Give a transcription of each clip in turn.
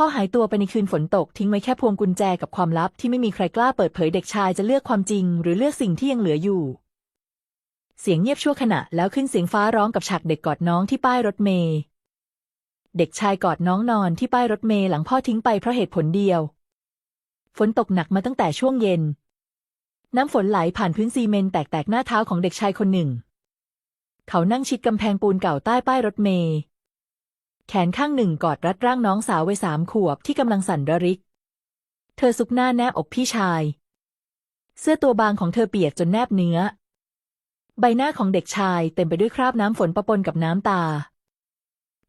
พ่อหายตัวไปในคืนฝนตกทิ้งไว้แค่พวงกุญแจกับความลับที่ไม่มีใครกล้าเปิดเผยเด็กชายจะเลือกความจริง หรือเลือกสิ่งที่ยังเหลืออยู่ เสียงเงียบชั่วขณะแล้วขึ้นเสียงฟ้าร้องกับฉากเด็กกอดน้องที่ป้ายรถเมล์เด็กชายกอดน้องนอนที่ป้ายรถเมล์หลังพ่อทิ้งไปเพราะเหตุผลเดียว ฝนตกหนักมาตั้งแต่ช่วงเย็น น้ำฝนไหลผ่านพื้นซีเมนต์แตกๆหน้าเท้าของเด็กชายคนหนึ่ง เขานั่งชิดกำแพงปูนเก่าใต้ป้ายรถเมล์ แขนข้างหนึ่งกอดรัดร่างน้องสาววัยสามขวบที่กำลังสั่นระริก เธอซุกหน้าแนบอกพี่ชาย เสื้อตัวบางของเธอเปียกจนแนบเนื้อ ใบหน้าของเด็กชายเต็มไปด้วยคราบน้ำฝนปะปนกับน้ำตา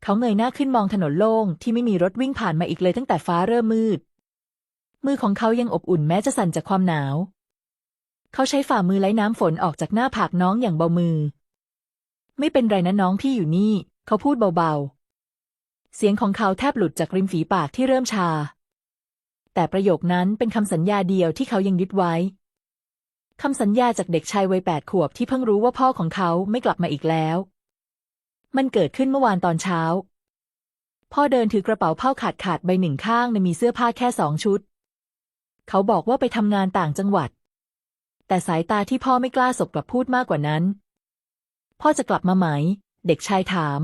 เขาเงยหน้าขึ้นมองถนนโล่งที่ไม่มีรถวิ่งผ่านมาอีกเลยตั้งแต่ฟ้าเริ่มมืด มือของเขายังอบอุ่นแม้จะสั่นจากความหนาว เขาใช้ฝ่ามือไล่น้ำฝนออกจากหน้าผากน้องอย่างเบามือ ไม่เป็นไรนะน้องพี่อยู่นี่ เขาพูดเบาๆ เสียงของเขาแทบหลุดจากริมฝีปากที่เริ่มชา แต่ประโยคนั้นเป็นคำสัญญาเดียวที่เขายังยึดไว้คำสัญญาจากเด็กชายวัยแปดขวบที่เพิ่งรู้ว่าพ่อของเขาไม่กลับมาอีกแล้ว มันเกิดขึ้นเมื่อวานตอนเช้า พ่อเดินถือกระเป๋าผ้าขาดขาดๆใบหนึ่งข้างในมีเสื้อผ้าแค่สองชุด เขาบอกว่าไปทำงานต่างจังหวัด แต่สายตาที่พ่อไม่กล้าสบกับพูดมากกว่านั้น พ่อจะกลับมาไหม เด็กชายถาม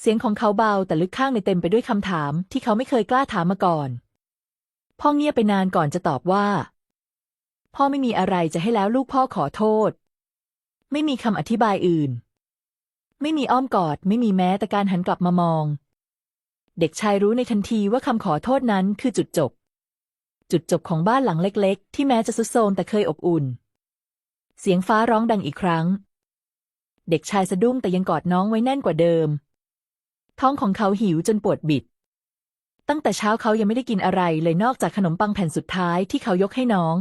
เสียงของเขาเบาแต่ลึกข้างในเต็มไปด้วยคำถามที่เขาไม่เคยกล้าถามมาก่อน พ่อเงียบไปนานก่อนจะตอบว่า พ่อไม่มีอะไรจะให้แล้วลูกพ่อขอโทษ ไม่มีคำอธิบายอื่น ไม่มีอ้อมกอด ไม่มีแม้แต่การหันกลับมามอง เด็กชายรู้ในทันทีว่าคำขอโทษนั้นคือจุดจบ จุดจบของบ้านหลังเล็ก ๆ ที่แม้จะสุดโทมแต่เคยอบอุ่น เสียงฟ้าร้องดังอีกครั้ง เด็กชายสะดุ้งแต่ยังกอดน้องไว้แน่นกว่าเดิม ท้องของเขาหิวจนปวดบิด ตั้งแต่เช้าเขายังไม่ได้กินอะไรเลยนอกจากขนมปังแผ่นสุดท้ายที่เขายกให้น้อง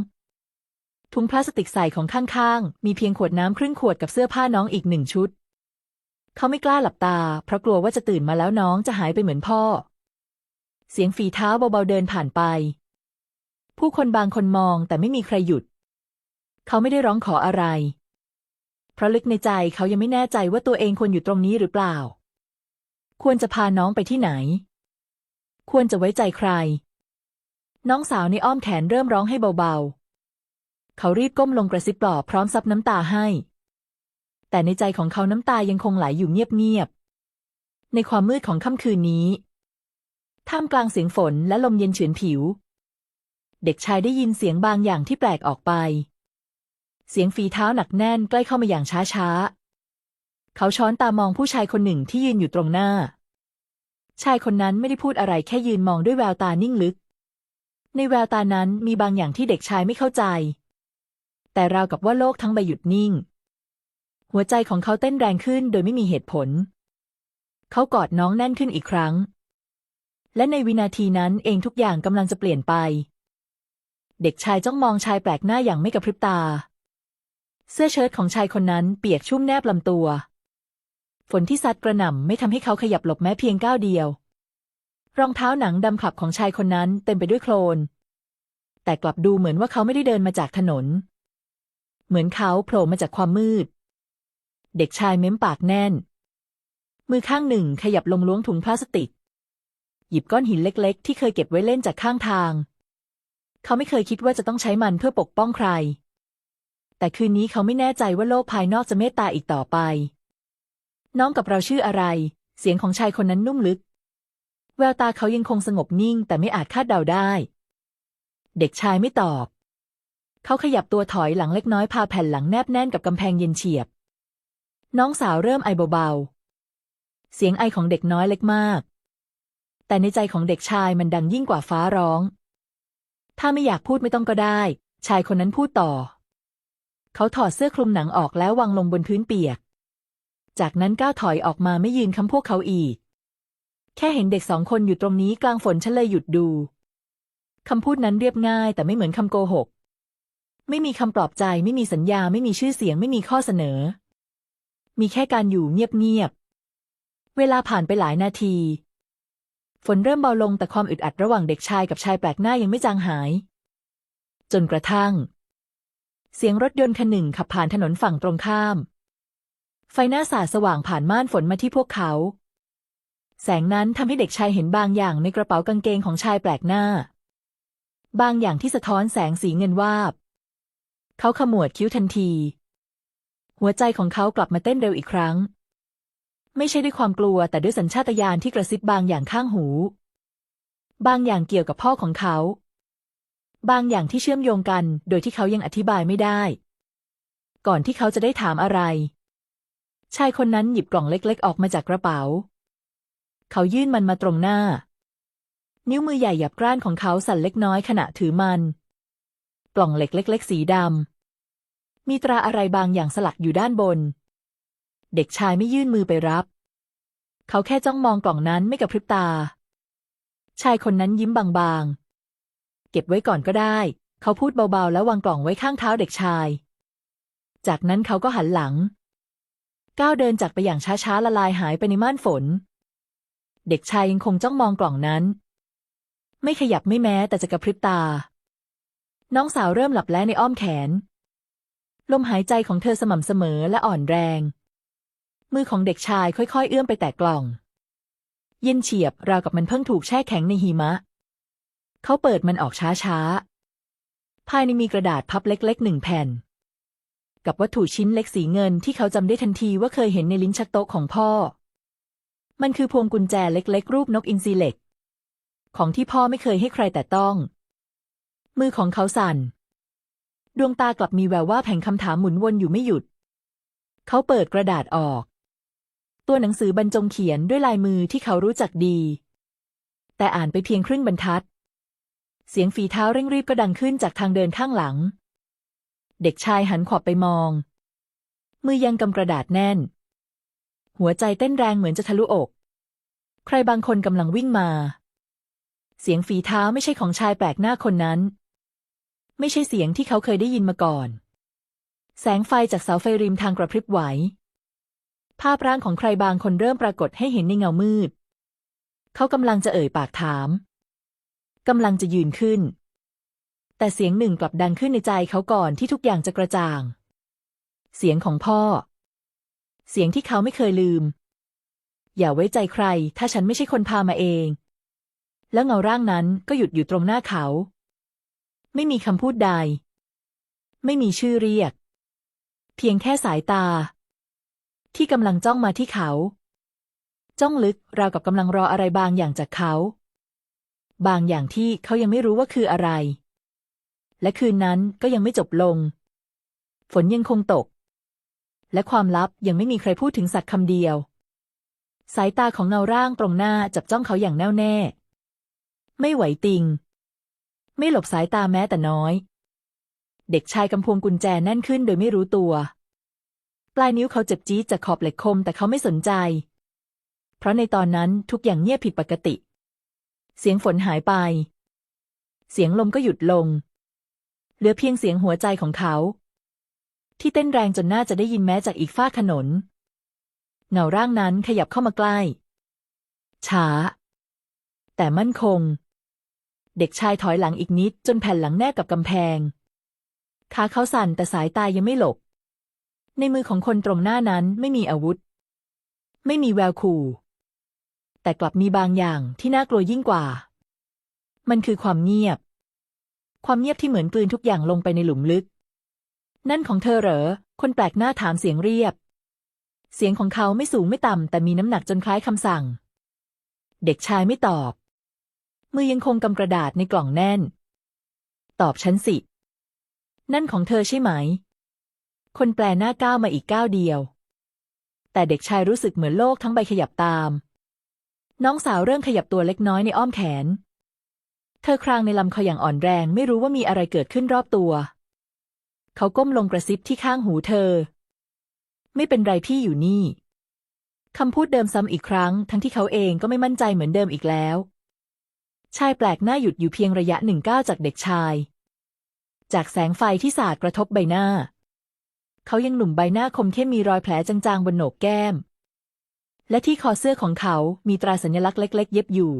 ถุงพลาสติกใส่ของข้างๆ มีเพียงขวดน้ำครึ่งขวดกับเสื้อผ้าน้องอีกหนึ่งชุด เขาไม่กล้าหลับตา เพราะกลัวว่าจะตื่นมาแล้วน้องจะหายไปเหมือนพ่อ เสียงฝีเท้าเบาๆเดินผ่านไป ผู้คนบางคนมองแต่ไม่มีใครหยุด เขาไม่ได้ร้องขออะไร เพราะลึกในใจเขายังไม่แน่ใจว่าตัวเองควรอยู่ตรงนี้หรือเปล่า ควรจะพาน้องไปที่ไหน ควรจะไว้ใจใคร น้องสาวในอ้อมแขนเริ่มร้องให้เบาๆ เขารีบก้มลงกระซิบปลอบพร้อมซับน้ำตาให้ แต่ในใจของเขาน้ำตายังคงไหลอยู่เงียบๆ ในความมืดของค่ำคืนนี้ ท่ามกลางเสียงฝนและลมเย็นเฉือนผิว เด็กชายได้ยินเสียงบางอย่างที่แปลกออกไป เสียงฝีเท้าหนักแน่นใกล้เข้ามาอย่างช้าๆ เขาช้อนตามองผู้ชายคนหนึ่งที่ยืนอยู่ตรงหน้า ชายคนนั้นไม่ได้พูดอะไรแค่ยืนมองด้วยแววตานิ่งลึก ในแววตานั้นมีบางอย่างที่เด็กชายไม่เข้าใจ แต่ราวกับว่าโลกทั้งใบหยุดนิ่ง หัวใจของเขาเต้นแรงขึ้นโดยไม่มีเหตุผล เขากอดน้องแน่นขึ้นอีกครั้ง และในวินาทีนั้นเองทุกอย่างกำลังจะเปลี่ยนไป เด็กชายจ้องมองชายแปลกหน้าอย่างไม่กระพริบตา เสื้อเชิ้ตของชายคนนั้นเปียกชุ่มแนบลำตัว ฝนที่ซัดกระหน่ำไม่ทำให้เขาขยับหลบแม้เพียงก้าวเดียว รองเท้าหนังดำขับของชายคนนั้นเต็มไปด้วยโคลน แต่กลับดูเหมือนว่าเขาไม่ได้เดินมาจากถนน เหมือนเขาโผล่มาจากความมืด เด็กชายเม้มปากแน่น มือข้างหนึ่งขยับลงล้วงถุงพลาสติก หยิบก้อนหินเล็ก ๆ ที่เคยเก็บไว้เล่นจากข้างทาง เขาไม่เคยคิดว่าจะต้องใช้มันเพื่อปกป้องใคร แต่คืนนี้เขาไม่แน่ใจว่าโลกภายนอกจะเมตตาอีกต่อไป น้องกับเราชื่ออะไร เสียงของชายคนนั้นนุ่มลึก แววตาเขายังคงสงบนิ่งแต่ไม่อาจคาดเดาได้ เด็กชายไม่ตอบ เขาขยับตัวถอยหลังเล็กน้อยพาแผ่นหลังแนบแน่นกับกำแพงเย็นเฉียบ น้องสาวเริ่มไอเบาๆ เสียงไอของเด็กน้อยเล็กมาก แต่ในใจของเด็กชายมันดังยิ่งกว่าฟ้าร้อง ถ้าไม่อยากพูดไม่ต้องก็ได้ ชายคนนั้นพูดต่อ เขาถอดเสื้อคลุมหนังออกแล้ววางลงบนพื้นเปียก จากนั้นก้าวถอยออกมาไม่ยืนคำพวกเขาอีก แค่เห็นเด็กสองคนอยู่ตรงนี้กลางฝนฉันเลยหยุดดูคำพูดนั้นเรียบง่าย แต่ไม่เหมือนคำโกหก ไม่มีคำปลอบใจไม่มีสัญญาไม่มีชื่อเสียงไม่มีข้อเสนอ มีแค่การอยู่เงียบๆเวลาผ่านไปหลายนาที ฝนเริ่มเบาลงแต่ความอึดอัดระหว่างเด็กชายกับชายแปลกหน้ายังไม่จางหาย จนกระทั่ง เสียงรถยนต์คันหนึ่งขับผ่านถนนฝั่งตรงข้าม ไฟหน้าสาดสว่างผ่านม่านฝนมาที่พวกเขา แสงนั้นทำให้เด็กชายเห็นบางอย่างในกระเป๋ากางเกงของชายแปลกหน้า บางอย่างที่สะท้อนแสงสีเงินวาบ เขาขมวดคิ้วทันที หัวใจของเขากลับมาเต้นเร็วอีกครั้ง ไม่ใช่ด้วยความกลัวแต่ด้วยสัญชาตญาณที่กระซิบบางอย่างข้างหู บางอย่างเกี่ยวกับพ่อของเขา บางอย่างที่เชื่อมโยงกัน โดยที่เขายังอธิบายไม่ได้ ก่อนที่เขาจะได้ถามอะไร ชายคนนั้นหยิบกล่องเล็กๆ ออกมาจากกระเป๋า เขายื่นมันมาตรงหน้า นิ้วมือใหญ่หยับกร้านของเขาสั่นเล็กน้อยขณะถือมัน กล่องเหล็กเล็ก ๆ สีดำ มีตราอะไรบางอย่างสลักอยู่ด้านบน เด็กชายไม่ยื่นมือไปรับ เขาแค่จ้องมองกล่องนั้นไม่กระพริบตา ชายคนนั้นยิ้มบางๆ เก็บไว้ก่อนก็ได้ เขาพูดเบาๆ แล้ววางกล่องไว้ข้างเท้าเด็กชาย จากนั้นเขาก็หันหลัง ก้าวเดินจากไปอย่างช้าๆละลายหายไปในม่านฝน เด็กชายยังคงจ้องมองกล่องนั้น ไม่ขยับไม่แม้แต่จะกระพริบตา น้องสาวเริ่มหลับแล้วในอ้อมแขน ลมหายใจของเธอสม่ำเสมอและอ่อนแรง มือของเด็กชายค่อยๆ เอื้อมไปแตะกล่อง เย็นเฉียบราวกับมันเพิ่งถูกแช่แข็งในหิมะ เขาเปิดมันออกช้าๆภายในมีกระดาษพับเล็กๆหนึ่งแผ่น กับวัตถุชิ้นเล็กสีเงินที่เขาจำได้ทันทีว่าเคยเห็นในลิ้นชักโต๊ะของพ่อ มันคือพวงกุญแจเล็กๆ รูปนกอินทรีเหล็ก ของที่พ่อไม่เคยให้ใครแต่ต้อง มือของเขาสั่น ดวงตากลับมีแววว่าแผงคำถามหมุนวนอยู่ไม่หยุด เขาเปิดกระดาษออก ตัวหนังสือบรรจงเขียนด้วยลายมือที่เขารู้จักดี แต่อ่านไปเพียงครึ่งบรรทัด เสียงฝีเท้าเร่งรีบก็ดังขึ้นจากทางเดินข้างหลัง เด็กชายหันขวับไปมอง มือยังกำกระดาษแน่น หัวใจเต้นแรงเหมือนจะทะลุอก ใครบางคนกำลังวิ่งมา เสียงฝีเท้าไม่ใช่ของชายแปลกหน้าคนนั้น ไม่ใช่เสียงที่เขาเคยได้ยินมาก่อน แสงไฟจากเสาไฟริมทางกระพริบไหว ภาพร่างของใครบางคนเริ่มปรากฏให้เห็นในเงามืด เขากำลังจะเอ่ยปากถามกำลังจะยืนขึ้น แต่เสียงหนึ่งกลับดังขึ้นในใจเขาก่อนที่ทุกอย่างจะกระจ่าง เสียงของพ่อ เสียงที่เขาไม่เคยลืม อย่าไว้ใจใคร ถ้าฉันไม่ใช่คนพามาเอง แล้วเงาร่างนั้นก็หยุดอยู่ตรงหน้าเขา ไม่มีคำพูดใด ไม่มีชื่อเรียก เพียงแค่สายตา ที่กำลังจ้องมาที่เขา จ้องลึกราวกับกำลังรออะไรบางอย่างจากเขา บางอย่างที่เขายังไม่รู้ว่าคืออะไร และคืนนั้นก็ยังไม่จบลง ฝนยังคงตก และความลับยังไม่มีใครพูดถึงสักคำเดียว สายตาของเงาร่างตรงหน้าจับจ้องเขาอย่างแน่วแน่ ไม่ไหวติง ไม่หลบสายตาแม้แต่น้อย เด็กชายกำพวงกุญแจแน่นขึ้นโดยไม่รู้ตัว ปลายนิ้วเขาเจ็บจี๊ดจากขอบเหล็กคมแต่เขาไม่สนใจ เพราะในตอนนั้นทุกอย่างเงียบผิดปกติ เสียงฝนหายไป เสียงลมก็หยุดลง เหลือเพียงเสียงหัวใจของเขา ที่เต้นแรงจนน่าจะได้ยินแม้จากอีกฝ้าถนน เงาร่างนั้นขยับเข้ามาใกล้ ช้า แต่มั่นคง เด็กชายถอยหลังอีกนิดจนแผ่นหลังแนบกับกำแพงขาเขาสั่นแต่สายตายังไม่หลบ ในมือของคนตรงหน้านั้นไม่มีอาวุธ ไม่มีแววขู่ แต่กลับมีบางอย่างที่น่ากลัวยิ่งกว่า มันคือความเงียบ ความเงียบที่เหมือนกลืนทุกอย่างลงไปในหลุมลึก นั่นของเธอเหรอ คนแปลกหน้าถามเสียงเรียบ เสียงของเขาไม่สูงไม่ต่ำแต่มีน้ำหนักจนคล้ายคำสั่ง เด็กชายไม่ตอบ มือยังคงกำกระดาษในกล่องแน่น ตอบฉันสิ นั่นของเธอใช่ไหม คนแปลหน้าก้าวมาอีกก้าวเดียว แต่เด็กชายรู้สึกเหมือนโลกทั้งใบขยับตาม น้องสาวเริ่มขยับตัวเล็กน้อยในอ้อมแขน เธอครางในลำคออย่างอ่อนแรงไม่รู้ว่ามีอะไรเกิดขึ้นรอบตัว เขาก้มลงกระซิบที่ข้างหูเธอ ไม่เป็นไรพี่อยู่นี่ คำพูดเดิมซ้ำอีกครั้ง ทั้งที่เขาเองก็ไม่มั่นใจเหมือนเดิมอีกแล้ว ชายแปลกหน้าหยุดอยู่เพียงระยะหนึ่งก้าวจากเด็กชาย จากแสงไฟที่สาดกระทบใบหน้า เขายังหนุ่มใบหน้าคมเข้มมีรอยแผลจางๆบนโหนกแก้ม และที่คอเสื้อของเขามีตราสัญลักษณ์เล็ก ๆ เย็บอยู่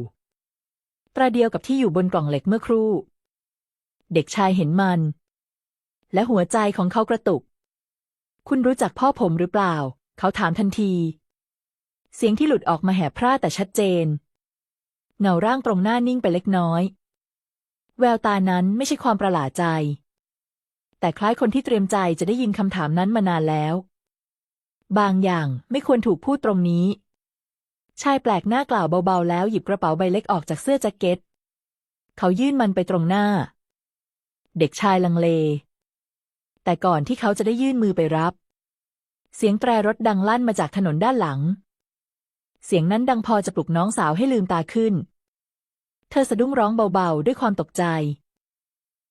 ตราเดียวกับที่อยู่บนกล่องเหล็กเมื่อครู่ เด็กชายเห็นมัน และหัวใจของเขากระตุก คุณรู้จักพ่อผมหรือเปล่า เขาถามทันที เสียงที่หลุดออกมาแหบพร่าแต่ชัดเจน เงาร่างตรงหน้านิ่งไปเล็กน้อย แววตานั้นไม่ใช่ความประหลาดใจ แต่คล้ายคนที่เตรียมใจจะได้ยินคำถามนั้นมานานแล้ว บางอย่างไม่ควรถูกพูดตรงนี้ ชายแปลกหน้ากล่าวเบาๆ แล้วหยิบกระเป๋าใบเล็กออกจากเสื้อแจ็คเก็ต เขายื่นมันไปตรงหน้า เด็กชายลังเล แต่ก่อนที่เขาจะได้ยื่นมือไปรับ เสียงแตรรถดังลั่นมาจากถนนด้านหลัง เสียงนั้นดังพอจะปลุกน้องสาวให้ลืมตาขึ้น เธอสะดุ้งร้องเบาๆ ด้วยความตกใจ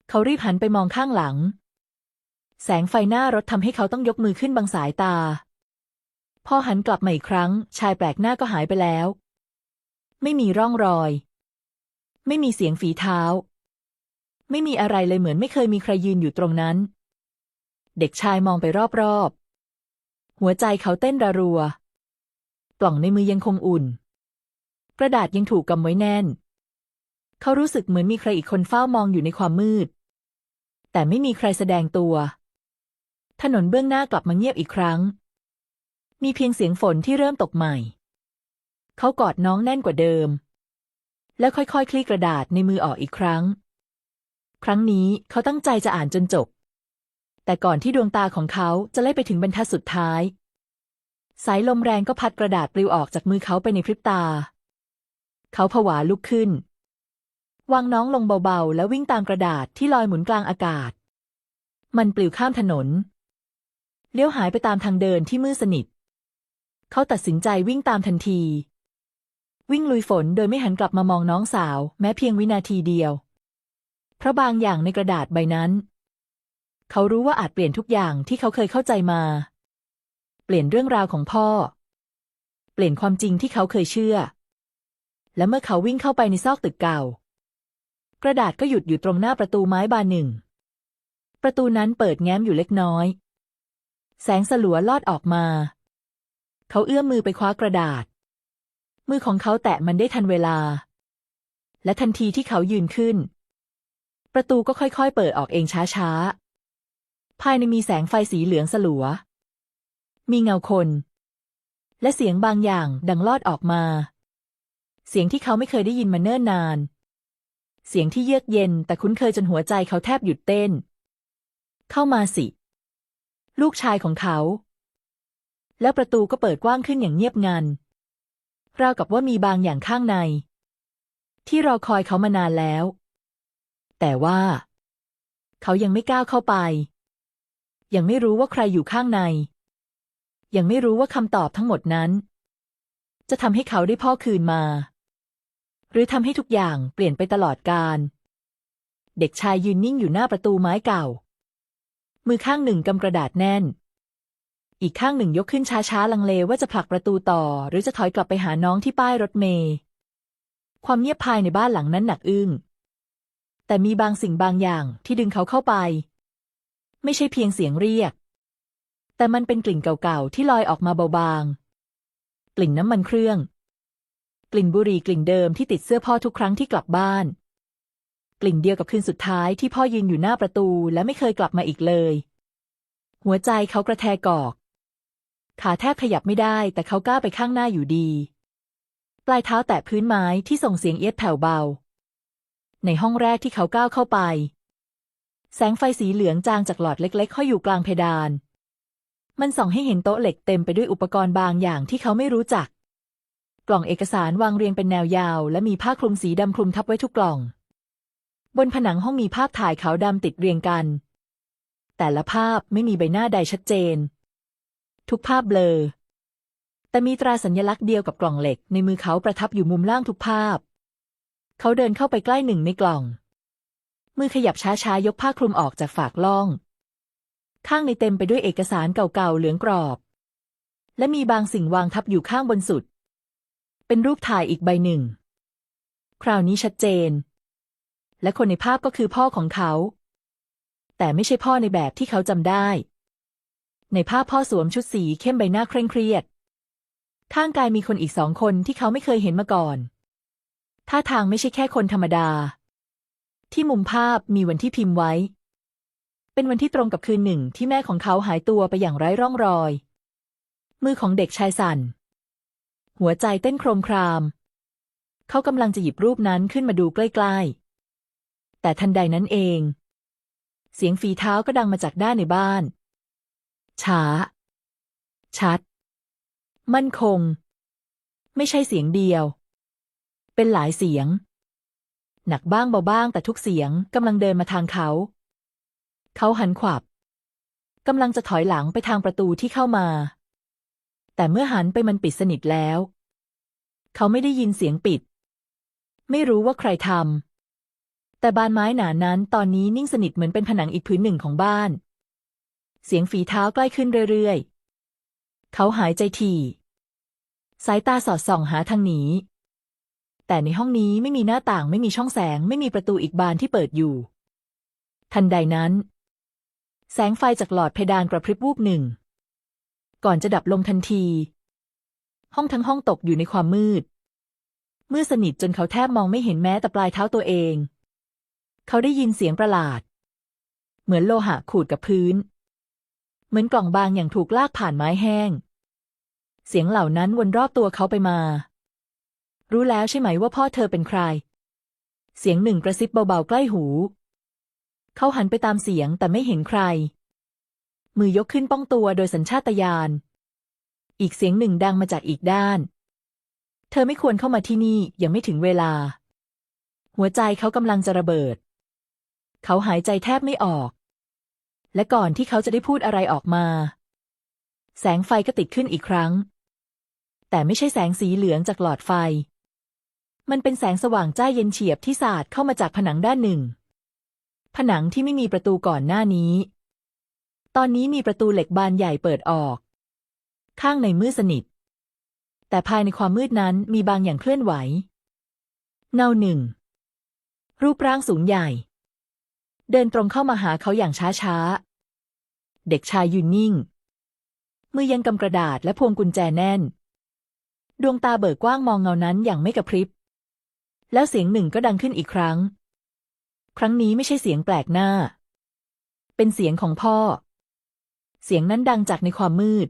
เขารีบหันไปมองข้างหลัง แสงไฟหน้ารถทำให้เขาต้องยกมือขึ้นบังสายตา พอหันกลับมาอีกครั้ง ชายแปลกหน้าก็หายไปแล้ว ไม่มีร่องรอย ไม่มีเสียงฝีเท้า ไม่มีอะไรเลยเหมือนไม่เคยมีใครยืนอยู่ตรงนั้น เด็กชายมองไปรอบๆ หัวใจเขาเต้นระรัว กล่องในมือยังคงอุ่น กระดาษยังถูกกำไว้แน่น เขารู้สึกเหมือนมีใครอีกคนเฝ้ามองอยู่ในความมืด แต่ไม่มีใครแสดงตัว ถนนเบื้องหน้ากลับมาเงียบอีกครั้ง มีเพียงเสียงฝนที่เริ่มตกใหม่ เขากอดน้องแน่นกว่าเดิม แล้วค่อยๆคลี่กระดาษในมือออกอีกครั้ง ครั้งนี้เขาตั้งใจจะอ่านจนจบ แต่ก่อนที่ดวงตาของเขาจะไล่ไปถึงบรรทัดสุดท้าย สายลมแรงก็พัดกระดาษปลิวออกจากมือเขาไปในพริบตา เขาผวาลุกขึ้น วางน้องลงเบาๆ แล้ววิ่งตามกระดาษที่ลอยหมุนกลางอากาศ มันปลิวข้ามถนนเลี้ยวหายไปตามทางเดินที่มืดสนิท เขาตัดสินใจวิ่งตามทันที วิ่งลุยฝนโดยไม่หันกลับมามองน้องสาว แม้เพียงวินาทีเดียว เพราะบางอย่างในกระดาษใบนั้น เขารู้ว่าอาจเปลี่ยนทุกอย่างที่เขาเคยเข้าใจมา เปลี่ยนเรื่องราวของพ่อ เปลี่ยนความจริงที่เขาเคยเชื่อ และเมื่อเขาวิ่งเข้าไปในซอกตึกเก่า กระดาษก็หยุดอยู่ตรงหน้าประตูไม้บานหนึ่ง ประตูนั้นเปิดแง้มอยู่เล็กน้อย แสงสลัวลอดออกมา เขาเอื้อมมือไปคว้ากระดาษ มือของเขาแตะมันได้ทันเวลา และทันทีที่เขายืนขึ้น ประตูก็ค่อยๆ เปิดออกเองช้าๆ ภายในมีแสงไฟสีเหลืองสลัว มีเงาคน และเสียงบางอย่างดังลอดออกมา เสียงที่เขาไม่เคยได้ยินมาเนิ่นนาน เสียงที่เยือกเย็นแต่คุ้นเคยจนหัวใจเขาแทบหยุดเต้น เข้ามาสิ ลูกชายของเขา แล้วประตูก็เปิดกว้างขึ้นอย่างเงียบงัน ราวกับว่ามีบางอย่างข้างใน ที่รอคอยเขามานานแล้ว แต่ว่า เขายังไม่ก้าวเข้าไป ยังไม่รู้ว่าใครอยู่ข้างใน ยังไม่รู้ว่าคำตอบทั้งหมดนั้น จะทำให้เขาได้พ่อคืนมา หรือทำให้ทุกอย่างเปลี่ยนไปตลอดกาลเด็กชายยืนนิ่งอยู่หน้าประตูไม้เก่า มือข้างหนึ่งกำกระดาษแน่น อีกข้างหนึ่งยกขึ้นช้าๆลังเลว่าจะผลักประตูต่อ หรือจะถอยกลับไปหาน้องที่ป้ายรถเมล์ความเงียบภายในบ้านหลังนั้นหนักอึ้งแต่มีบางสิ่งบางอย่างที่ดึงเขาเข้าไป ไม่ใช่เพียงเสียงเรียก แต่มันเป็นกลิ่นเก่าๆที่ลอยออกมาเบาบาง กลิ่นน้ำมันเครื่อง กลิ่นบุหรี่กลิ่นเดิมที่ติดเสื้อพ่อทุกครั้งที่กลับบ้าน กลิ่นเดียวกับคืนสุดท้ายที่พ่อยืนอยู่หน้าประตูและไม่เคยกลับมาอีกเลย หัวใจเขากระแทกอก ขาแทบขยับไม่ได้แต่เขากล้าไปข้างหน้าอยู่ดี ปลายเท้าแตะพื้นไม้ที่ส่งเสียงเอียดแผ่วเบา ในห้องแรกที่เขาก้าวเข้าไป แสงไฟสีเหลืองจางจากหลอดเล็กๆห้อยอยู่กลางเพดาน มันส่องให้เห็นโต๊ะเหล็กเต็มไปด้วยอุปกรณ์บางอย่างที่เขาไม่รู้จัก กล่องเอกสารวางเรียงเป็นแนวยาว และมีผ้าคลุมสีดำคลุมทับไว้ทุกกล่อง บนผนังห้องมีภาพถ่ายขาวดำติดเรียงกัน แต่ละภาพไม่มีใบหน้าใดชัดเจน ทุกภาพเบลอ แต่มีตราสัญลักษณ์เดียวกับกล่องเหล็กในมือเขาประทับอยู่มุมล่างทุกภาพ เขาเดินเข้าไปใกล้หนึ่งในกล่อง มือขยับช้าๆ ยกผ้าคลุมออกจากฝากล่อง ข้างในเต็มไปด้วยเอกสารเก่าๆ เหลืองกรอบ และมีบางสิ่งวางทับอยู่ข้างบนสุด เป็นรูปถ่ายอีกใบหนึ่ง คราวนี้ชัดเจน และคนในภาพก็คือพ่อของเขา แต่ไม่ใช่พ่อในแบบที่เขาจำได้ ในภาพพ่อสวมชุดสีเข้มใบหน้าเคร่งเครียด ข้างกายมีคนอีกสองคนที่เขาไม่เคยเห็นมาก่อน ท่าทางไม่ใช่แค่คนธรรมดา ที่มุมภาพมีวันที่พิมพ์ไว้ เป็นวันที่ตรงกับคืนหนึ่งที่แม่ของเขาหายตัวไปอย่างไร้ร่องรอย มือของเด็กชายสั่น หัวใจเต้นโครมคราม เขากำลังจะหยิบรูปนั้นขึ้นมาดูใกล้ ๆ แต่ทันใดนั้นเอง เสียงฝีเท้าก็ดังมาจากด้านในบ้าน ช้า ชัด มั่นคง ไม่ใช่เสียงเดียว เป็นหลายเสียง หนักบ้างเบาบ้างแต่ทุกเสียงกำลังเดินมาทางเขา เขาหันขวับกำลังจะถอยหลังไปทางประตูที่เข้ามา แต่เมื่อหันไปมันปิดสนิทแล้ว เขาไม่ได้ยินเสียงปิด ไม่รู้ว่าใครทำแต่บานไม้หนานั้นตอนนี้นิ่งสนิทเหมือนเป็นผนังอีกพื้นหนึ่งของบ้าน เสียงฝีเท้าใกล้ขึ้นเรื่อยๆ เขาหายใจถี่ สายตาสอดส่องหาทางหนี แต่ในห้องนี้ไม่มีหน้าต่างไม่มีช่องแสงไม่มีประตูอีกบานที่เปิดอยู่ ทันใดนั้น แสงไฟจากหลอดเพดานกระพริบวูบหนึ่ง ก่อนจะดับลงทันที ห้องทั้งห้องตกอยู่ในความมืดมืดสนิทจนเขาแทบมองไม่เห็นแม้แต่ปลายเท้าตัวเอง เขาได้ยินเสียงประหลาด เหมือนโลหะขูดกับพื้น เหมือนกล่องบางอย่างถูกลากผ่านไม้แห้ง เสียงเหล่านั้นวนรอบตัวเขาไปมา รู้แล้วใช่ไหมว่าพ่อเธอเป็นใคร เสียงหนึ่งกระซิบเบาๆใกล้หู เขาหันไปตามเสียงแต่ไม่เห็นใคร มือยกขึ้นป้องตัวโดยสัญชาตญาณ อีกเสียงหนึ่งดังมาจากอีกด้าน เธอไม่ควรเข้ามาที่นี่ยังไม่ถึงเวลา หัวใจเขากำลังจะระเบิด เขาหายใจแทบไม่ออก และก่อนที่เขาจะได้พูดอะไรออกมา แสงไฟก็ติดขึ้นอีกครั้ง แต่ไม่ใช่แสงสีเหลืองจากหลอดไฟ มันเป็นแสงสว่างจ้าเย็นเฉียบที่สาดเข้ามาจากผนังด้านหนึ่ง ผนังที่ไม่มีประตูก่อนหน้านี้ ตอนนี้มีประตูเหล็กบานใหญ่เปิดออก ข้างในมืดสนิท แต่ภายในความมืดนั้นมีบางอย่างเคลื่อนไหว เงาหนึ่งรูปร่างสูงใหญ่ เดินตรงเข้ามาหาเขาอย่างช้าๆ เด็กชายยืนนิ่ง มือยังกำกระดาษและพวงกุญแจแน่น ดวงตาเบิกกว้างมองเงานั้นอย่างไม่กระพริบ แล้วเสียงหนึ่งก็ดังขึ้นอีกครั้ง ครั้งนี้ไม่ใช่เสียงแปลกหน้า เป็นเสียงของพ่อ เสียงนั้นดังจากในความมืด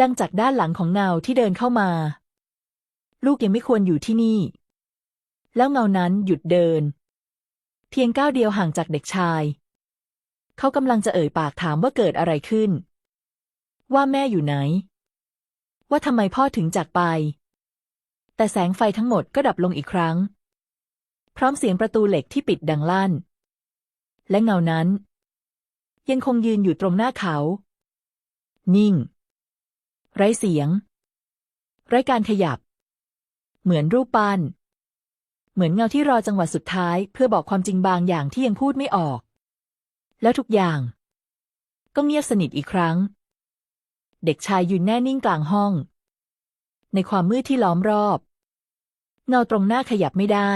ดังจากด้านหลังของเงาที่เดินเข้ามา ลูกยังไม่ควรอยู่ที่นี่ แล้วเงานั้นหยุดเดิน เพียงก้าวเดียวห่างจากเด็กชาย เขากำลังจะเอ่ยปากถามว่าเกิดอะไรขึ้น ว่าแม่อยู่ไหน ว่าทำไมพ่อถึงจากไป แต่แสงไฟทั้งหมดก็ดับลงอีกครั้ง พร้อมเสียงประตูเหล็กที่ปิดดังลั่น และเงานั้น ยังคงยืนอยู่ตรงหน้าเขา นิ่ง ไร้เสียง ไร้การขยับ เหมือนรูปปั้น เหมือนเงาที่รอจังหวะสุดท้าย เพื่อบอกความจริงบางอย่างที่ยังพูดไม่ออก แล้วทุกอย่าง ก็เงียบสนิทอีกครั้ง เด็กชายยืนแน่นิ่งกลางห้อง ในความมืดที่ล้อมรอบ เงาตรงหน้าขยับไม่ได้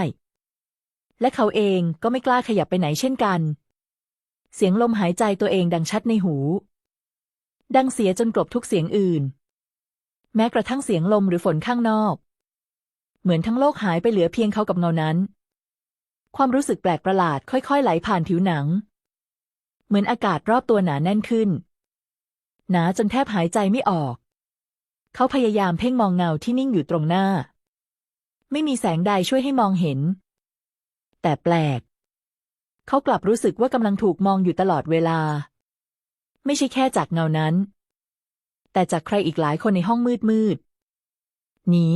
และเขาเองก็ไม่กล้าขยับไปไหนเช่นกัน เสียงลมหายใจตัวเองดังชัดในหู ดังเสียจนกลบทุกเสียงอื่น แม้กระทั่งเสียงลมหรือฝนข้างนอก เหมือนทั้งโลกหายไปเหลือเพียงเขากับเงานั้น ความรู้สึกแปลกประหลาดค่อย ๆ ไหลผ่านผิวหนัง เหมือนอากาศรอบตัวหนาแน่นขึ้น หนาจนแทบหายใจไม่ออก เขาพยายามเพ่งมองเงาที่นิ่งอยู่ตรงหน้า ไม่มีแสงใดช่วยให้มองเห็น แต่แปลก เขากลับรู้สึกว่ากำลังถูกมองอยู่ตลอดเวลา ไม่ใช่แค่จากเงานั้น แต่จากใครอีกหลายคนในห้องมืดมืดนี้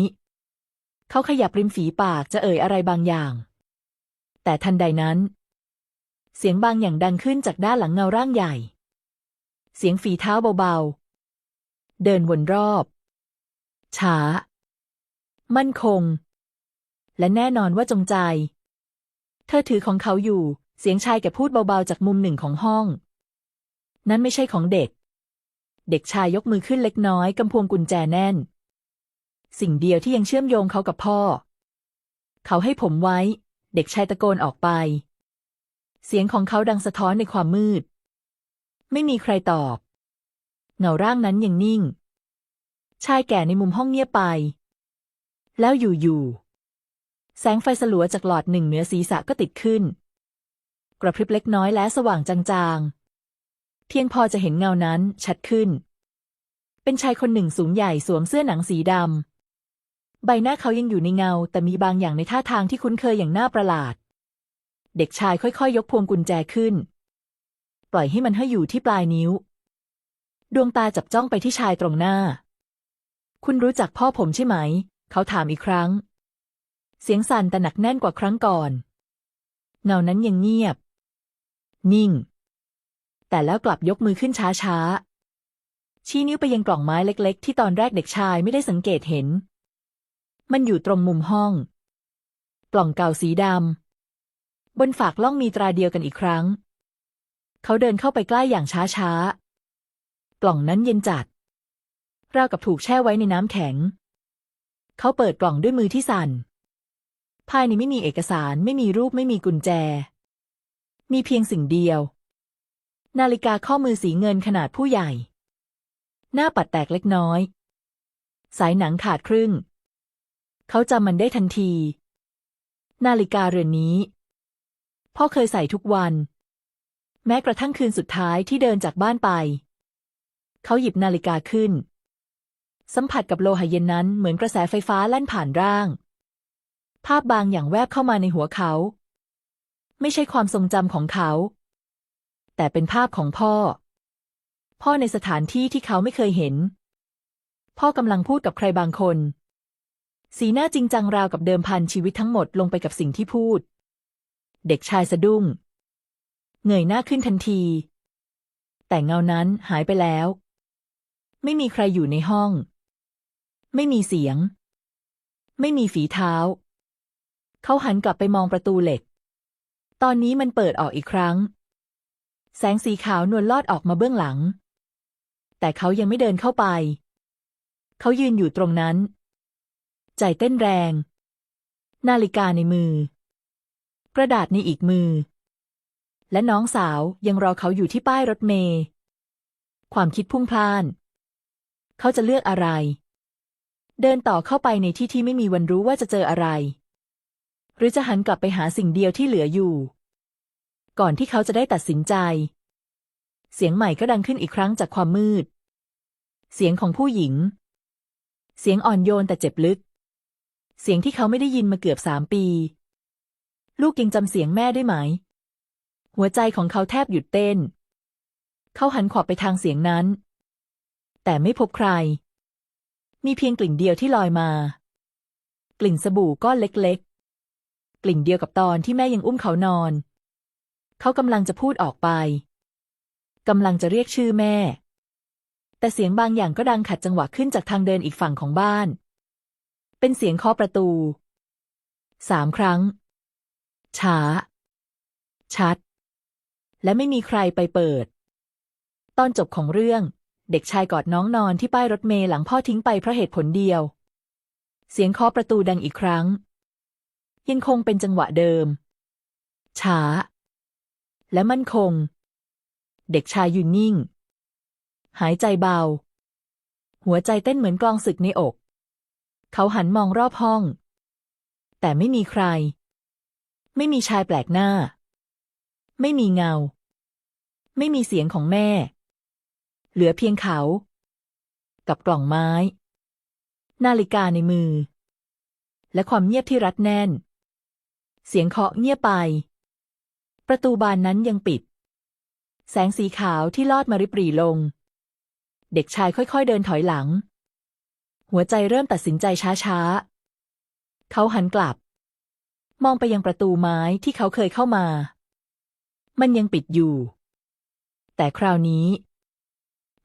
เขาขยับริมฝีปากจะเอ่ยอะไรบางอย่าง แต่ทันใดนั้น เสียงบางอย่างดังขึ้นจากด้านหลังเงาร่างใหญ่ เสียงฝีเท้าเบาๆ เดินวนรอบ ช้า มั่นคง และแน่นอนว่าจงใจ เธอถือของเขาอยู่ เสียงชายแกพูดเบาๆจากมุมหนึ่งของห้อง นั้นไม่ใช่ของเด็ก เด็กชายยกมือขึ้นเล็กน้อยกำพวงกุญแจแน่น สิ่งเดียวที่ยังเชื่อมโยงเขากับพ่อ เขาให้ผมไว้ เด็กชายตะโกนออกไป เสียงของเขาดังสะท้อนในความมืด ไม่มีใครตอบ เงาร่างนั้นยังนิ่ง ชายแก่ในมุมห้องเงียบไป แล้วอยู่ๆแสงไฟสลัวจากหลอดหนึ่งเหนือศีรษะก็ติดขึ้น กระพริบเล็กน้อยและสว่างจางๆ เพียงพอจะเห็นเงานั้นชัดขึ้นเป็นชายคนหนึ่งสูงใหญ่สวมเสื้อหนังสีด ใบหน้าเขายังอยู่ในเงา แต่มีบางอย่างในท่าทางที่คุ้นเคยอย่างน่าประหลาด เด็กชายค่อยๆ ยกพวงกุญแจขึ้น ปล่อยให้มันให้อยู่ที่ปลายนิ้ว ดวงตาจับจ้องไปที่ชายตรงหน้า คุณรู้จักพ่อผมใช่ไหม เขาถามอีกครั้ง เสียงสั่นแต่หนักแน่นกว่าครั้งก่อน เงานั้นยังเงียบ นิ่ง แต่แล้วกลับยกมือขึ้นช้าๆชี้นิ้วไปยังกล่องไม้เล็ก ๆ ที่ตอนแรกเด็กชายไม่ได้สังเกตเห็น มันอยู่ตรงมุมห้องกล่องเก่าสีดำ บนฝากล่องมีตราเดียวกันอีกครั้ง เขาเดินเข้าไปใกล้อย่างช้าๆกล่องนั้นเย็นจัด ราวกับถูกแช่ไว้ในน้ำแข็ง เขาเปิดกล่องด้วยมือที่สั่น ภายในไม่มีเอกสาร ไม่มีรูป ไม่มีกุญแจ มีเพียงสิ่งเดียว นาฬิกาข้อมือสีเงินขนาดผู้ใหญ่ หน้าปัดแตกเล็กน้อย สายหนังขาดครึ่ง เขาจำมันได้ทันที นาฬิกาเรือนนี้ พ่อเคยใส่ทุกวัน แม้กระทั่งคืนสุดท้ายที่เดินจากบ้านไป เขาหยิบนาฬิกาขึ้น สัมผัสกับโลหะเย็นนั้นเหมือนกระแสไฟฟ้าแล่นผ่านร่าง ภาพบางอย่างแวบเข้ามาในหัวเขา ไม่ใช่ความทรงจำของเขา แต่เป็นภาพของพ่อ พ่อในสถานที่ที่เขาไม่เคยเห็น พ่อกำลังพูดกับใครบางคน สีหน้าจริงจังราวกับเดิมพันชีวิตทั้งหมดลงไปกับสิ่งที่พูด เด็กชายสะดุ้ง เงยหน้าขึ้นทันที แต่เงานั้นหายไปแล้ว ไม่มีใครอยู่ในห้อง ไม่มีเสียง ไม่มีฝีเท้า เขาหันกลับไปมองประตูเหล็ก ตอนนี้มันเปิดออกอีกครั้ง แสงสีขาวนวลลอดออกมาเบื้องหลัง แต่เขายังไม่เดินเข้าไป เขายืนอยู่ตรงนั้น ใจเต้นแรง นาฬิกาในมือ กระดาษในอีกมือ และน้องสาวยังรอเขาอยู่ที่ป้ายรถเมล์ความคิดพุ่งพล่าน เขาจะเลือกอะไร เดินต่อเข้าไปในที่ที่ไม่มีวันรู้ว่าจะเจออะไร หรือจะหันกลับไปหาสิ่งเดียวที่เหลืออยู่ ก่อนที่เขาจะได้ตัดสินใจ เสียงใหม่ก็ดังขึ้นอีกครั้งจากความมืด เสียงของผู้หญิง เสียงอ่อนโยนแต่เจ็บลึก เสียงที่เขาไม่ได้ยินมาเกือบสามปี ลูกยังจำเสียงแม่ได้ไหม หัวใจของเขาแทบหยุดเต้น เขาหันขวบไปทางเสียงนั้น แต่ไม่พบใคร มีเพียงกลิ่นเดียวที่ลอยมา กลิ่นสบู่ก้อนเล็กๆ กลิ่นเดียวกับตอนที่แม่ยังอุ้มเขานอน เขากำลังจะพูดออกไปกำลังจะเรียกชื่อแม่ แต่เสียงบางอย่างก็ดังขัดจังหวะขึ้นจากทางเดินอีกฝั่งของบ้าน เป็นเสียงเคาะประตูสามครั้ง ช้า ชัด และไม่มีใครไปเปิด ตอนจบของเรื่อง เด็กชายกอดน้องนอนที่ป้ายรถเมล์หลังพ่อทิ้งไปเพราะเหตุผลเดียว เสียงเคาะประตูดังอีกครั้ง ยังคงเป็นจังหวะเดิม ช้า และมั่นคง เด็กชายยืนนิ่ง หายใจเบา หัวใจเต้นเหมือนกลองศึกในอก เขาหันมองรอบห้อง แต่ไม่มีใคร ไม่มีชายแปลกหน้า ไม่มีเงา ไม่มีเสียงของแม่ เหลือเพียงเขา กับกล่องไม้ นาฬิกาในมือ และความเงียบที่รัดแน่น เสียงเคาะเงียบไป ประตูบานนั้นยังปิด แสงสีขาวที่ลอดมาริบรีลง เด็กชายค่อยๆเดินถอยหลัง หัวใจเริ่มตัดสินใจช้าๆ เขาหันกลับ มองไปยังประตูไม้ที่เขาเคยเข้ามา มันยังปิดอยู่ แต่คราวนี้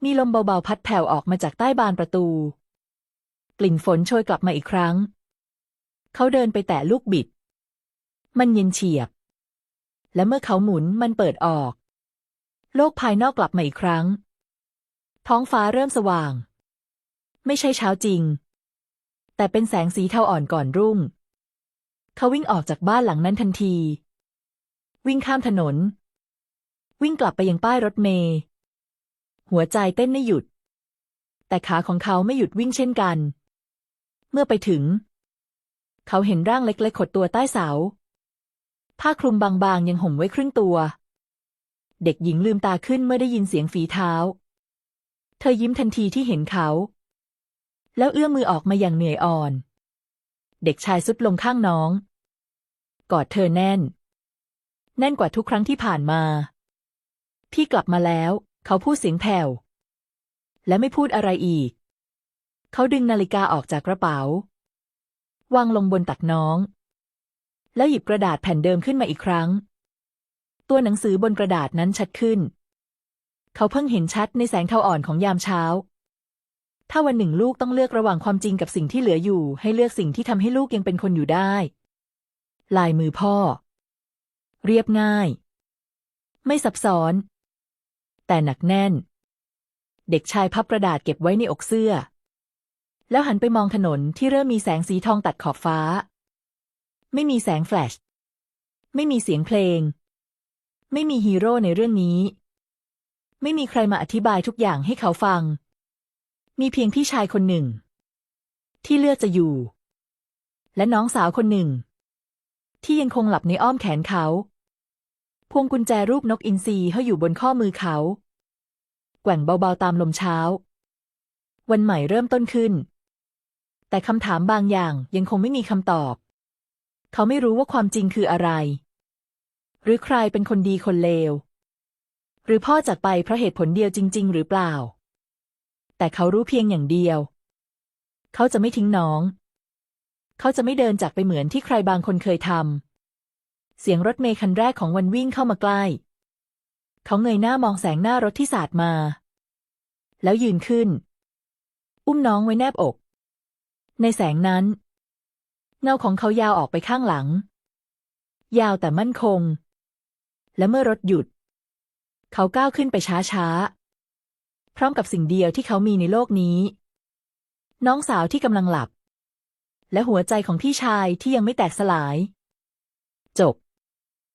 มีลมเบาๆพัดแผ่วออกมาจากใต้บานประตู กลิ่นฝนโชยกลับมาอีกครั้ง เขาเดินไปแตะลูกบิด มันเย็นเฉียบ และเมื่อเขาหมุนมันเปิดออก โลกภายนอกกลับมาอีกครั้ง ท้องฟ้าเริ่มสว่าง ไม่ใช่เช้าจริง แต่เป็นแสงสีเทาอ่อนก่อนรุ่ง เขาวิ่งออกจากบ้านหลังนั้นทันที วิ่งข้ามถนน วิ่งกลับไปยังป้ายรถเมล์หัวใจเต้นไม่หยุด แต่ขาของเขาไม่หยุดวิ่งเช่นกัน เมื่อไปถึง เขาเห็นร่างเล็กๆขดตัวใต้เสา ผ้าคลุมบางๆยังห่มไว้ครึ่งตัว เด็กหญิงลืมตาขึ้นเมื่อได้ยินเสียงฝีเท้า เธอยิ้มทันทีที่เห็นเขา แล้วเอื้อมมือออกมาอย่างเหนื่อยอ่อน เด็กชายสุดลงข้างน้อง กอดเธอแน่น แน่นกว่าทุกครั้งที่ผ่านมา พี่กลับมาแล้ว เขาพูดเสียงแผ่ว และไม่พูดอะไรอีก เขาดึงนาฬิกาออกจากกระเป๋า วางลงบนตักน้อง แล้วหยิบกระดาษแผ่นเดิมขึ้นมาอีกครั้ง ตัวหนังสือบนกระดาษนั้นชัดขึ้น เขาเพิ่งเห็นชัดในแสงเทาอ่อนของยามเช้า ถ้าวันหนึ่งลูกต้องเลือกระหว่างความจริงกับสิ่งที่เหลืออยู่ ให้เลือกสิ่งที่ทำให้ลูกยังเป็นคนอยู่ได้ ลายมือพ่อ เรียบง่าย ไม่ซับซ้อน แต่หนักแน่น เด็กชายพับกระดาษเก็บไว้ในอกเสื้อ แล้วหันไปมองถนนที่เริ่มมีแสงสีทองตัดขอบฟ้า ไม่มีแสงแฟลช ไม่มีเสียงเพลง ไม่มีฮีโร่ในเรื่องนี้ ไม่มีใครมาอธิบายทุกอย่างให้เขาฟัง มีเพียงพี่ชายคนหนึ่ง ที่เลือกจะอยู่ และน้องสาวคนหนึ่ง ที่ยังคงหลับในอ้อมแขนเขา พวงกุญแจรูปนกอินทรีห้อยอยู่บนข้อมือเขา แกว่งเบาๆตามลมเช้า วันใหม่เริ่มต้นขึ้น แต่คำถามบางอย่างยังคงไม่มีคำตอบ เขาไม่รู้ว่าความจริงคืออะไร หรือใครเป็นคนดีคนเลว หรือพ่อจากไปเพราะเหตุผลเดียวจริง ๆ หรือเปล่า แต่เขารู้เพียงอย่างเดียว เขาจะไม่ทิ้งน้อง เขาจะไม่เดินจากไปเหมือนที่ใครบางคนเคยทำเสียงรถเมล์คันแรกของวันวิ่งเข้ามาใกล้ เขาเงยหน้ามองแสงหน้ารถที่สาดมา แล้วยืนขึ้น อุ้มน้องไว้แนบอก ในแสงนั้น เงาของเขายาวออกไปข้างหลัง ยาวแต่มั่นคง และเมื่อรถหยุด เขาก้าวขึ้นไปช้าๆ พร้อมกับสิ่งเดียวที่เขามีในโลกนี้ น้องสาวที่กำลังหลับ และหัวใจของพี่ชายที่ยังไม่แตกสลาย จบ